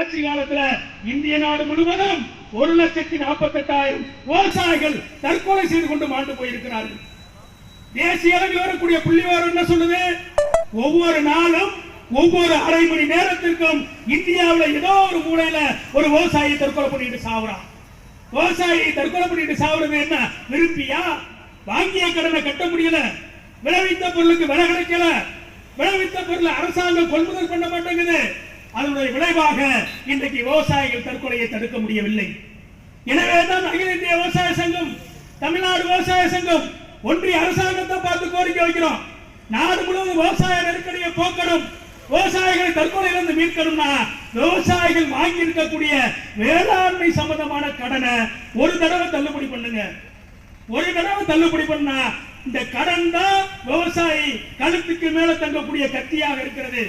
ஆட்சி காலத்துல இந்திய நாடு முழுவதும் ஒரு லட்சத்தி நாற்பத்தி எட்டாயிரம் விவசாயிகள் தற்கொலை செய்து கொண்டு மாண்டு போயிருக்கிறார்கள். தேசிய அளவில் வரக்கூடிய புள்ளி விவரம் என்ன சொல்லுது? ஒவ்வொரு நாளும் ஒவ்வொரு அரை மணி நேரத்திற்கும் இந்தியாவில் ஏதோ ஒரு மூலையில ஒரு விவசாயி தற்கொலை பண்ணிட்டு சாவுறான். விவசாயி தற்கொலை பண்ணிட்டு சாவுறது என்ன? விரும்பியா? வாங்கிய கடனை கட்ட முடியல. விளைவித்த பொருளுக்கு விலை கிடைக்கல. விளைவித்த பொருளை அரசாங்கம் கொள்முதல் பண்ண மாட்டேங்குது. அதனுடைய விளைவாக இன்றைக்கு விவசாயிகள் தற்கொலையை தடுக்க முடியவில்லை. எனவே தான் அகில இந்திய விவசாய சங்கம் தமிழ்நாடு விவசாய சங்கம் ஒன்றிய அரசாங்கத்தை பார்த்து கோரிக்கை வைக்கிறோம். நாடு முழுவதும் விவசாய நெருக்கடியை போக்கணும் விவசாயிகளை தற்கொலையிலிருந்து மீட்கணும்னா விவசாயிகள் வாங்கி இருக்கக்கூடிய வேளாண்மை சம்பந்தமான கடனை ஒரு தடவை தள்ளுபடி பண்ணுங்க. ஒரு தடவை தள்ளுபடி பண்ணா இந்த கடன் தான் விவசாயி கழுத்துக்கு மேல தங்கக்கூடிய கத்தியாக இருக்கிறது.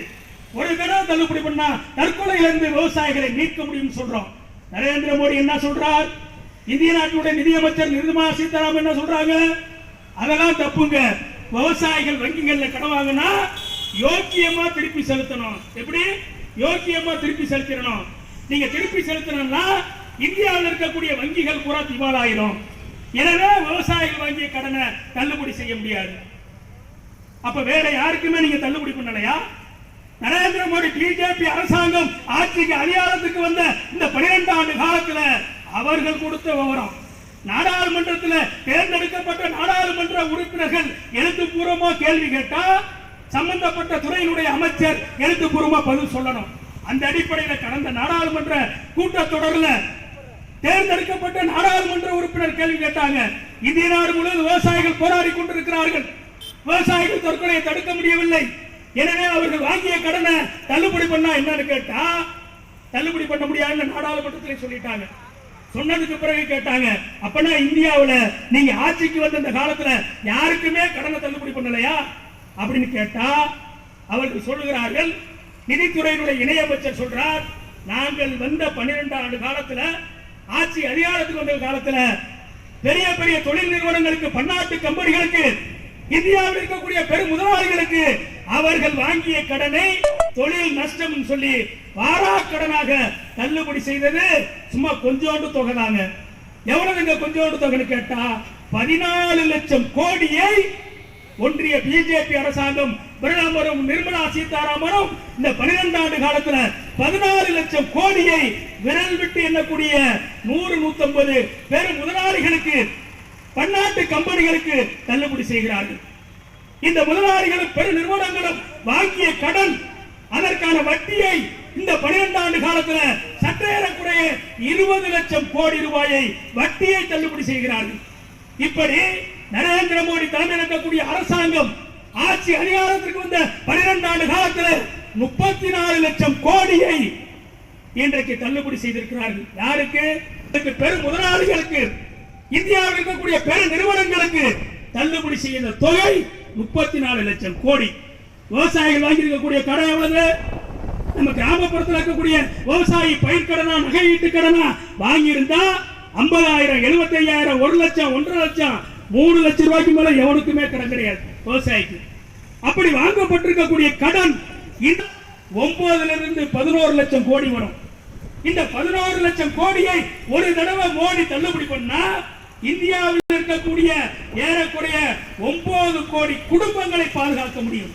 ஒரு தடவை தள்ளுபடி பண்ணா தற்கொலையிலிருந்து விவசாயிகளை மீட்க முடியும் சொல்றோம். நரேந்திர மோடி என்ன சொல்றார்? இந்திய நாட்டுடைய நிதியமைச்சர் நிர்மலா சீதாராமன் என்ன சொல்றாங்க? அதெல்லாம் தப்புங்க. விவசாயிகள் வங்கிகள்ல கடன் வாங்கினா யோக்கியமா திருப்பி செலுத்தணும். எப்படி? யோக்கியமா திருப்பி செலுத்திடணும். நீங்க திருப்பி செலுத்தணும்னா இந்தியாவில் இருக்கக்கூடிய வங்கிகள் பூரா திவாலாயிரும். எனவே விவசாயிகள் வாங்கிய கடனை தள்ளுபடி செய்ய முடியாது. அப்ப வேற யாருக்குமே நீங்க தள்ளுபடி பண்ணலையா? நரேந்திர மோடி பிஜேபி அரசாங்கம் ஆட்சிக்கு அதிகாரத்துக்கு வந்த இந்த 12 ஆண்டு காலத்துல அவர்கள் கொடுத்த விவரம். நாடாளுமன்றத்தில் தேர்ந்தெடுக்கப்பட்ட நாடாளுமன்ற உறுப்பினர்கள் எழுத்துப்பூர்வமா கேள்வி கேட்டா சம்பந்தப்பட்ட துறையினுடைய அமைச்சர் எழுத்துப்பூர்வமா பதில் சொல்லணும். அந்த அடிப்படையில் கடந்த நாடாளுமன்ற கூட்டத்தொடர்ல தேர்ந்தெடுக்கப்பட்ட நாடாளுமன்ற உறுப்பினர் கேள்வி கேட்டாங்க. இந்திய நாடு முழுவதும் விவசாயிகள் போராடி கொண்டிருக்கிறார்கள். விவசாயிகள் தற்கொலையை தடுக்க முடியவில்லை. எனவே அவர்கள் வாங்கிய கடனை தள்ளுபடி பண்ணா என்னன்னு கேட்டா தள்ளுபடி பண்ண முடியாதுன்னு நாடாளுமன்றத்திலே சொல்லிட்டாங்க. சொன்னதுக்கு பிறகு கேட்டாங்க அப்பனா இந்தியாவில் நீங்க ஆட்சிக்கு வந்த இந்த காலத்துல யாருக்குமே கடனை தள்ளுபடி பண்ணலையா? அப்படின்னு கேட்டா அவர்கள் சொல்லுகிறார்கள் நிதித்துறையினுடைய இணையமைச்சர் சொல்றார் நாங்கள் வந்த 12 ஆண்டு காலத்துல ஆட்சி அதிகாரத்துக்கு வந்த காலத்துல பெரிய பெரிய தொழில் நிறுவனங்களுக்கு பன்னாட்டு கம்பெனிகளுக்கு இந்தியாவில் இருக்கக்கூடிய பெரும் முதலாளிகளுக்கு அவர்கள் வாங்கிய கடனை தொழில் நஷ்டம் சொல்லி வாராக்கடனாக தள்ளுபடி செய்தது சும்மா கொஞ்சோண்டு தொகை தாங்க. எவ்வளவுங்க கொஞ்சோண்டு தொகை கேட்டா பதினாலு லட்சம் கோடியை ஒன்றிய பிஜேபி அரசாங்கம் பிரதமரும் நிர்மலா சீதாராமனும் இந்த 12 ஆண்டு காலத்துல பதினாறு லட்சம் கோடியை விரல் விட்டு எண்ணக்கூடிய நூறு நூத்தம்பது பெரும் முதலாளிகளுக்கு பன்னாட்டு கம்பெனிகளுக்கு தள்ளுபடி செய்கிறார்கள். இந்த முதலாளிகளும் பெரு நிறுவனங்களும் வாங்கிய கடன் அதற்கான வட்டியை இந்த 12 ஆண்டு காலத்துல சற்றேறக்குறைய இருபது லட்சம் கோடி ரூபாயை வட்டியை தள்ளுபடி செய்கிறார்கள். இப்படி நரேந்திர மோடி தலைமை நடக்கக்கூடிய அரசாங்கம் ஆட்சி அதிகாரத்திற்கு வந்த 12 ஆண்டு காலத்துல முப்பத்தி நாலு லட்சம் கோடியை இன்றைக்கு தள்ளுபடி செய்திருக்கிறார்கள். யாருக்கு? பெரும் முதலாளிகளுக்கு. இந்தியாவில் இருக்கக்கூடிய பெரு நிறுவனங்களுக்கு தள்ளுபடி செய்த தொகை முப்பத்தி நாலு லட்சம் கோடி. விவசாயிகள் வாங்கியிருக்கக்கூடிய கடன் எவ்வளவு? நம்ம கிராமப்புறத்தில் இருக்கக்கூடிய விவசாயி பயிர்கடனா நகையீட்டு கடனா வாங்கியிருந்தா ஐம்பதாயிரம் எழுபத்தி ஐயாயிரம் ஒரு லட்சம் ஒன்றரை லட்சம் மூணு லட்சம் ரூபாய்க்கு மேல எவனுக்குமே கடன் கிடையாது விவசாயிக்கு. அப்படி வாங்கப்பட்டிருக்கக்கூடிய கடன் இந்த ஒன்பதுல இருந்து பதினோரு லட்சம் கோடி வரும். இந்த பதினோரு லட்சம் கோடியை ஒரு தடவை மோடி தள்ளுபடி பண்ணா இந்தியாவில் இருக்கக்கூடிய ஏறக்குறைய ஒன்பது கோடி குடும்பங்களை பாதுகாக்க முடியும்.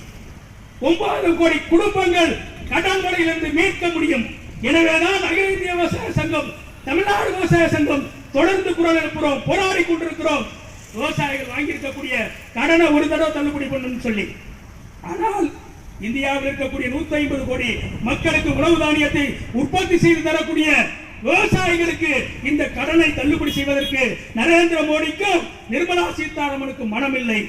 ஒன்பது கோடி குடும்பங்கள் கடன்களிலிருந்து மீட்க முடியும். எனவேதான் அகில இந்திய விவசாய சங்கம் தமிழ்நாடு விவசாய சங்கம் தொடர்ந்து குரல் எழுப்புறோம் போராடி கொண்டிருக்கிறோம். விவசாயிகள் வாங்கியிருக்கக்கூடிய கடனை ஒரு தடவை தள்ளுபடி பண்ணணும்னு சொல்லி. ஆனால் இந்தியாவில் இருக்கக்கூடிய 150 ஐம்பது கோடி மக்களுக்கு உணவு தானியத்தை உற்பத்தி செய்து தரக்கூடிய விவசாயிகளுக்கு இந்த கடனை தள்ளுபடி செய்வதற்கு நரேந்திர மோடிக்கும் நிர்மலா சீதாராமனுக்கும் மனமில்லை.